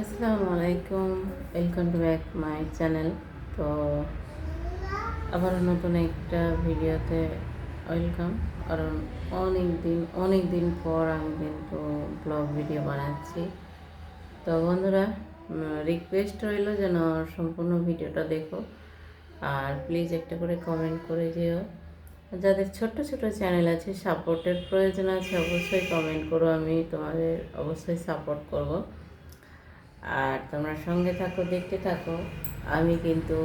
আসসালামু আলাইকুম welcome to back my channel তো আবার নতুন একটা ভিডিওতে ওয়েলকাম কারণ অনেক দিন অনেক দিন পর আমি কিন্তু ব্লগ ভিডিও বানাচ্ছি। তো বন্ধুরা রিকোয়েস্ট রইল যেন সম্পূর্ণ ভিডিওটা দেখো। আর প্লিজ একটা করে কমেন্ট করে যেও। যাদের ছোট্ট ছোট চ্যানেল আছে সাপোর্টের প্রয়োজন আছে, অবশ্যই কমেন্ট করো। আমি তোমাদের অবশ্যই সাপোর্ট করব। আর তোমরা সঙ্গে থাকো, দেখতে থাকো। আমি কিন্তু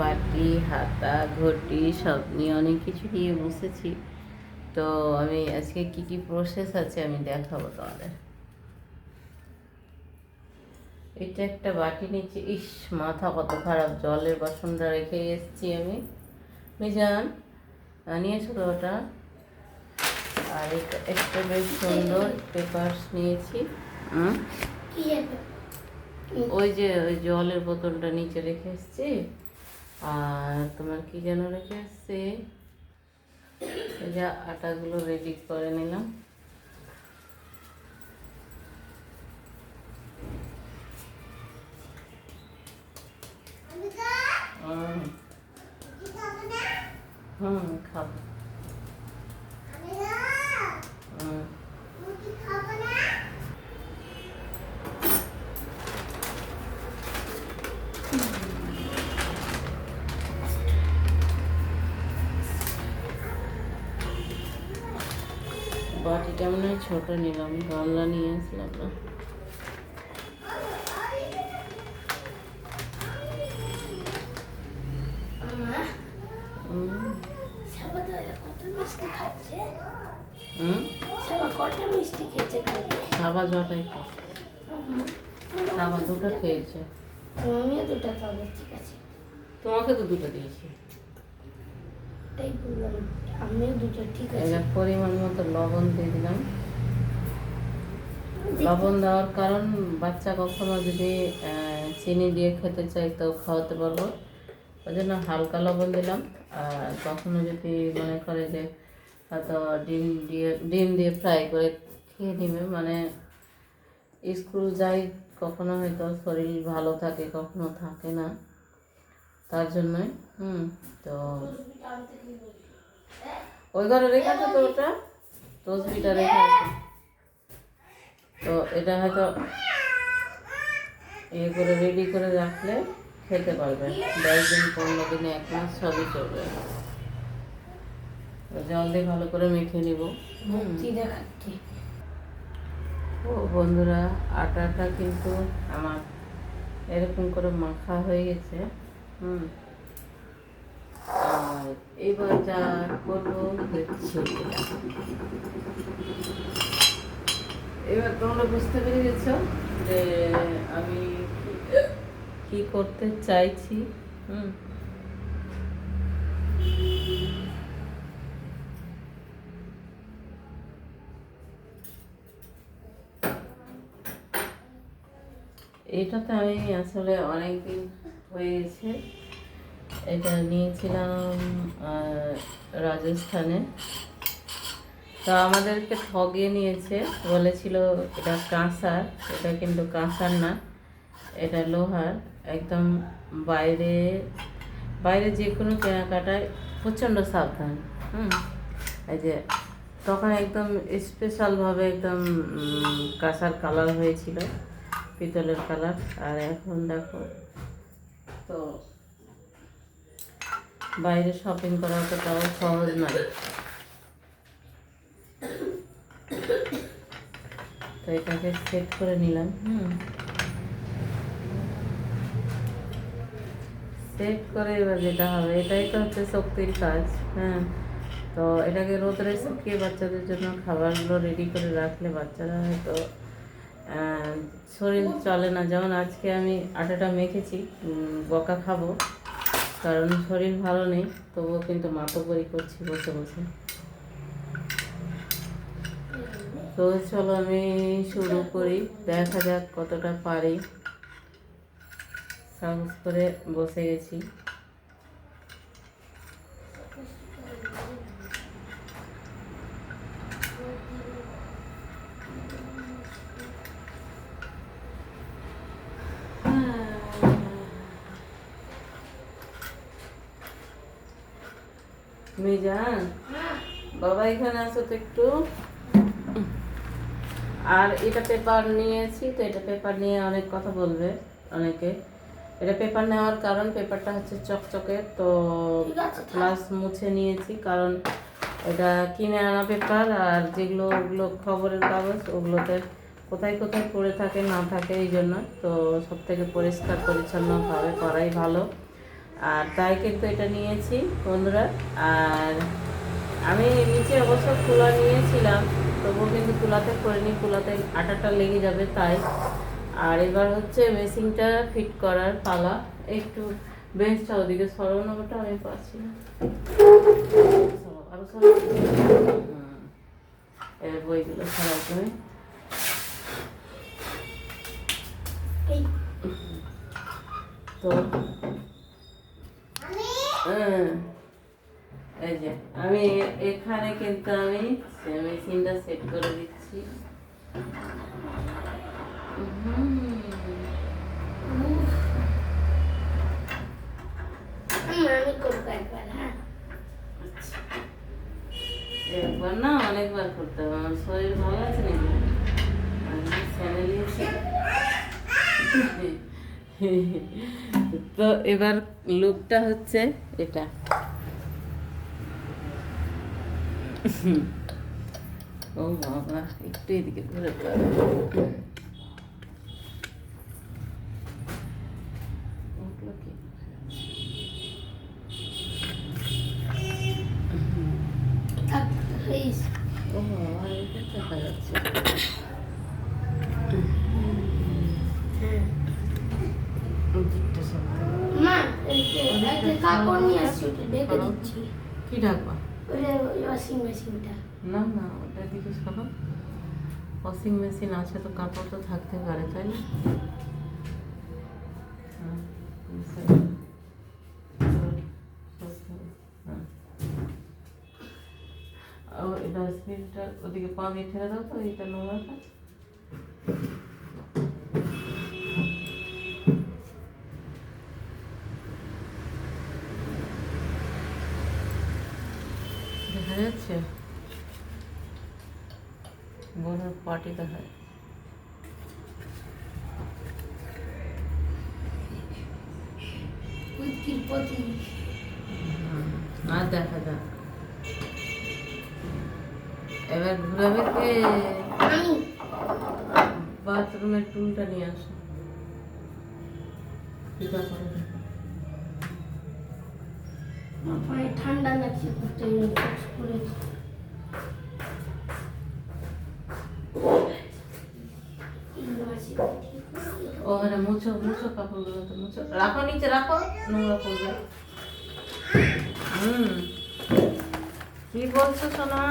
বাটি, হাতা, ঘটি, সব নিয়ে অনেক কিছু নিয়ে বসেছি। তো আমি আজকে কি কি প্রসেস আছে আমি দেখাবো তোমাদের। এটা একটা বাটি নিচ্ছি। ইস, মাথা কত খারাপ। জলের বাসনটা রেখে এসেছি আমি। মিজান নিয়েছো তো ওটা। আর একটা বেশ সুন্দর। পেপার্স নিয়েছি। হুম ওই যে ওই জলের বোতলটা নিচে রেখে এসছি। আর তোমার কি যেন রেখে এসছি? এই যে আটাগুলো রেডি করে নিলাম। হুম। হুম খাব। বাটিটা মনে হয়? ছোট নিলাম গামলা নিয়ে আসলাম না। দুটো খেয়েছে দুটো ঠিক আছে তোমাকে তো দুটো দিয়েছি। তাই বললাম। আমিও দুটো ঠিক আছে। পরিমাণ মতো লবণ দিয়ে দিলাম। লবণ দেওয়ার কারণ বাচ্চা কখনো যদি চিনি দিয়ে খেতে চাই তো খাওয়াতে পারব। ওই জন্য হালকা লবণ দিলাম। আর কখনো যদি মনে করে যে হয়তো ডিম দিয়ে ডিম দিয়ে ফ্রাই করে খেয়ে নিবে মানে স্কুল যাই কখনো হয়তো শরীর ভালো থাকে, কখনো থাকে না। তার জন্যই, হুম, তো ওই ঘরে রেখে আছে তো ওটা? তসবিটা রেখে আছে। তো এটা হয়তো ইয়ে করে রেডি করে রাখলে খেতে পারবে। দশ দিন পনেরো দিনে এক মাস সবই চলবে। জল দিয়ে ভালো করে মেখে নিব। ও বন্ধুরা আটাটা কিন্তু আমার এরকম করে মাখা হয়ে গেছে। হুম। আর এবার যা করব হচ্ছে এবার তোমরা বুঝতে পেরে গেছো যে আমি কি- করতে চাইছি, হুম? এটাতে আমি আসলে অনেক দিন হয়ে গেছে। এটা নিয়েছিলাম রাজস্থানে। তো আমাদেরকে ঠগিয়ে নিয়েছে, বলেছিল এটা কাঁসার, এটা কিন্তু কাঁসার না, এটা লোহার, একদম বাইরে বাইরে যে কোনো কেনাকাটায় প্রচণ্ড সাবধান, হুম? এই যে, তখন একদম স্পেশালভাবে একদম কাঁসার কালার হয়েছিল, পিতলের কালার আর এখন দেখো, তো বাইরে শপিং করা অতটাও সহজ নয়। তো এটাকে সেট করে নিলাম, হুম। সেট করে এবার যেটা হবে, এটাই তো হচ্ছে শক্তির কাজ হ্যাঁ। তো এটাকে রোদরে শুকিয়ে বাচ্চাদের জন্য খাবারগুলো রেডি করে রাখলে বাচ্চারা হয়তো শরীর চলে না। যেমন আজকে আমি আটাটা মেখেছি বকা খাব। কারণ শরীর ভালো নেই, তবুও কিন্তু মাতবরি করছি, বসে বসে। তো চলো আমি শুরু করি, দেখা যাক কতটা পারি। সাহস করে বসে গেছি মিজান বাবা এখানে আসো তো একটু। আর এটা পেপার নিয়েছি তো এটা পেপার নিয়ে অনেক কথা বলবে অনেকে। এটা পেপার নেওয়ার কারণ পেপারটা হচ্ছে চকচকে তো প্লাস মুছে নিয়েছি কারণ এটা কিনে আনা পেপার আর যেগুলো ওগুলো খবরের কাগজ ওগুলোতে কোথায় কোথায় পড়ে থাকে না থাকে এই জন্য। তো সব থেকে পরিষ্কার পরিচ্ছন্নভাবে করাই ভালো। আর তাই কিন্তু এটা নিয়েছি বন্ধুরা। আর আমি নিচে অবশ্য কুলা নিয়েছিলাম তবুও কিন্তু কুলাতে করিনি কুলাতে আটাটা লেগে যাবে তাই। আর এবার হচ্ছে মেশিনটা ফিট করার পালা একটু বেঞ্চটা ওদিকে সরানোটা আমি পাচ্ছি না। আরও। এবার বইগুলো সরাও তুমি। তো হ্যাঁ। এই যে আমি এখানে কিন্তু আমি মেশিনটা সেট করে দিচ্ছি। করব একবার হ্যাঁ। না অনেকবার করতে হবে আমার শরীর ভালো আছে নাকি? তো এবার লুকটা হচ্ছে এটা। ও বাবা একটু এদিকে। কি? ও বাবা, এটা দেখা যাচ্ছে দিকটা সামনে। মা এই যে একটা কাপড় নিয়ে আসছি ঢেকে দিচ্ছি কি ডাকবা ওটা ওয়াশিং মেশিনটা না না, ওটা দিকে করো ওয়াশিং মেশিন আছে তো, কাপড় তো থাকতে পারে, তাই না পারলাম। হ্যাঁ। ডাস্টবিনটা ওদিকে পা দিয়ে দাও তো, এইটা নোংরাটা দেখা যাচ্ছে আর দেখা যাক। এবার ঘুরাবে কে বাথরুমের টুলটা নিয়ে আসো। ঠান্ডা লাগছে করতে করেছি ওখানে মুছো মুছো কাপড়গুলো তো মুছো রাখো নিচে রাখো নোংরা করবে হুম কি বলছো সোনা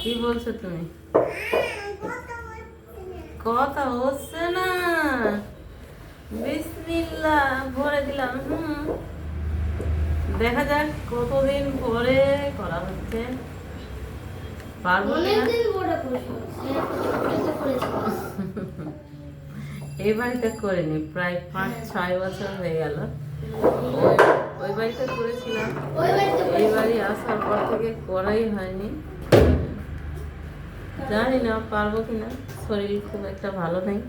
কি বলছো তুমি কথা হচ্ছে না বিসমিল্লা ভরে দিলাম হুম দেখা যাক কতদিন পরে করা হচ্ছে পারব কিনা এই বাড়িতে করিনি প্রায় পাঁচ ছয় বছর হয়ে গেল। ওই ওই বাড়িতে করেছিলাম। এই বাড়ি আসার পর থেকে করাই হয়নি। জানি না পারব কিনা শরীর খুব একটা ভালো নেই।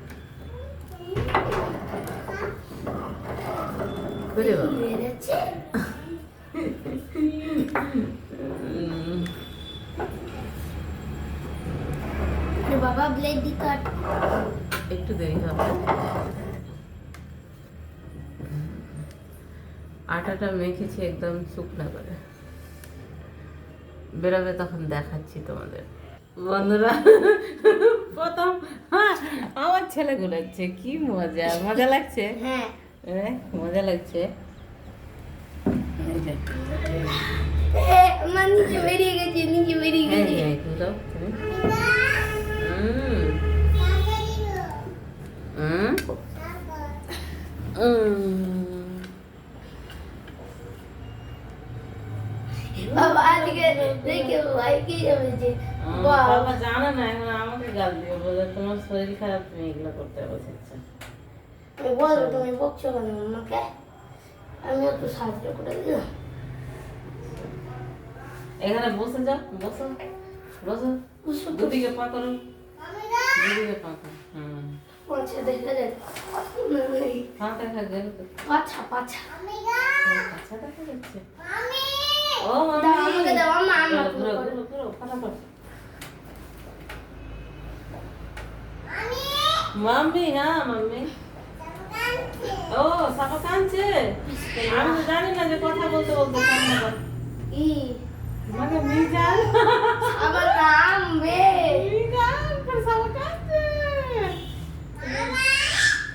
বাবা। ব্লেড দি কাট একটু দেরি হবে। আটাটা মেখেছি একদম শুকনো করে। বেরোবে তখন দেখাচ্ছি তোমাদের। বন্ধুরা প্রথম হ্যাঁ আমার ছেলে ঘুরাচ্ছে কি মজা মজা লাগছে? হ্যাঁ। মজা লাগছে? আমার নিচে বেরিয়ে গেছে নিচে বেরিয়ে গেছে। বাবা আজকে দেখে যাবে বাবা। জানে না এখন আমাকে গাল দিয়ে বলে তোমার শরীর খারাপ তুমি এগুলো করতে বসেছ। বলো তুমি বকছো কেন আমাকে? আমিও তো সাহায্য করে দিলাম। এখানে বসে যাও বসো বসো? দুদিকে পা করো। দুদিকে পা করো। পাছা দেখা পাছা দেখা যাচ্ছে। ও আমাকে দাও, ফটাফট। মাম্মি হ্যাঁ মাম্মি ও সাপা কাঁদছে আমি তো জানি না যে কথা বলতে বলতে কান্না করে ই মানে মিজান। আবার নাম বে মিজান তোর সাপা কাঁদছে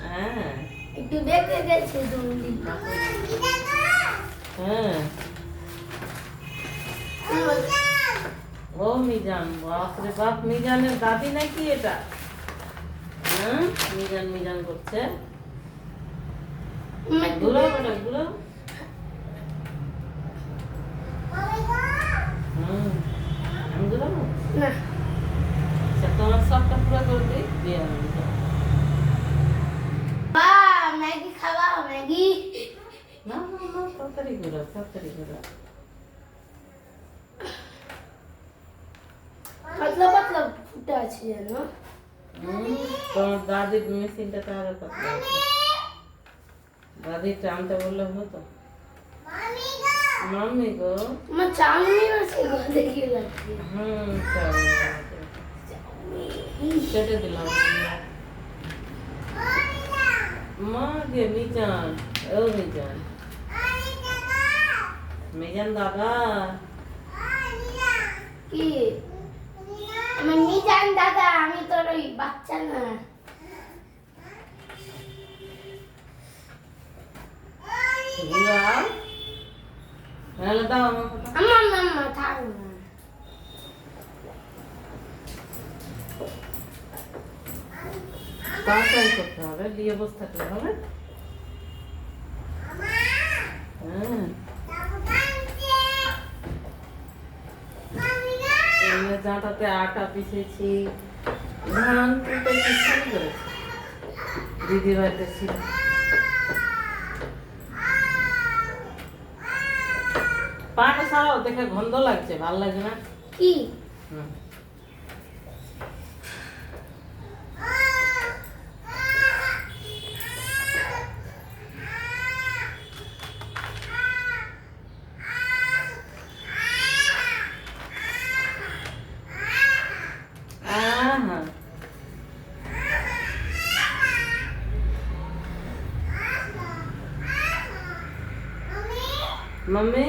হ্যাঁ একটু দেখে গেছে হ্যাঁ। ও মিজান বাপরে বাপ মিজানের দাদি নাকি এটা? হ্যাঁ মিজান মিজান করছে। ঘুরো বেটা ঘুরো আমি ঘুরাবো না। আচ্ছা তোমার সবটা পুরো করে দিই দিয়ে আমি ঘুরাবো। বা ম্যাগি খাবা ম্যাগি না না না তাড়াতাড়ি ঘুরো তাড়াতাড়ি ঘুরো পাতলা পাতলা ফুটে আছে জানো হুম, তোমার দাদির মেশিনটা তো আরও পাতলা আছে। দাদি টানতে বললে হতো মাম্মি গো আমার চাউমিন আছে গো দেখি লাগছে হুম চলো কেটে দিলাম মা গে মিজান ও মিজান মিজান দাদা। কি? আমি নিজান দাদা আমি তোর ওই বাচ্চা না। আমার আমার মাম্মা থাক। না তাড়াতাড়ি করতে হবে দিয়ে বসে থাকলে হবে। হ্যাঁ। জাঁটাতে আটা পিষেছি। ধান কুটে কিচ্ছু করেছি। দিদি বাড়িতে ছিল। পাটা ছাড়াও দেখে গন্ধ লাগছে ভালো লাগে না? কি? হুম। মম্মি?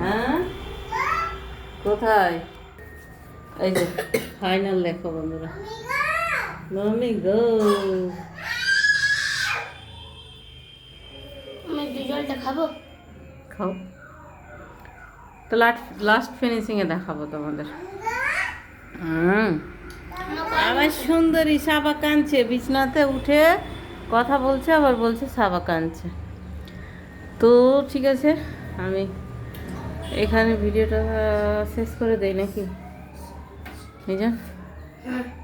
হ্যাঁ? কোথায়? এই যে ফাইনাল লেখো বন্ধুরা। মম্মি গো। খাব? খাও। তো লাস্ট লাস্ট ফিনিশিংয়ে দেখাবো তোমাদের। হুম। আবার সুন্দরী সাবা কাঁদছে বিছনাতে উঠে কথা বলছে আবার বলছে সাবা কাঁদছে। তো ঠিক আছে আমি এখানে ভিডিওটা শেষ করে দেই নাকি? নিজা হ্যাঁ।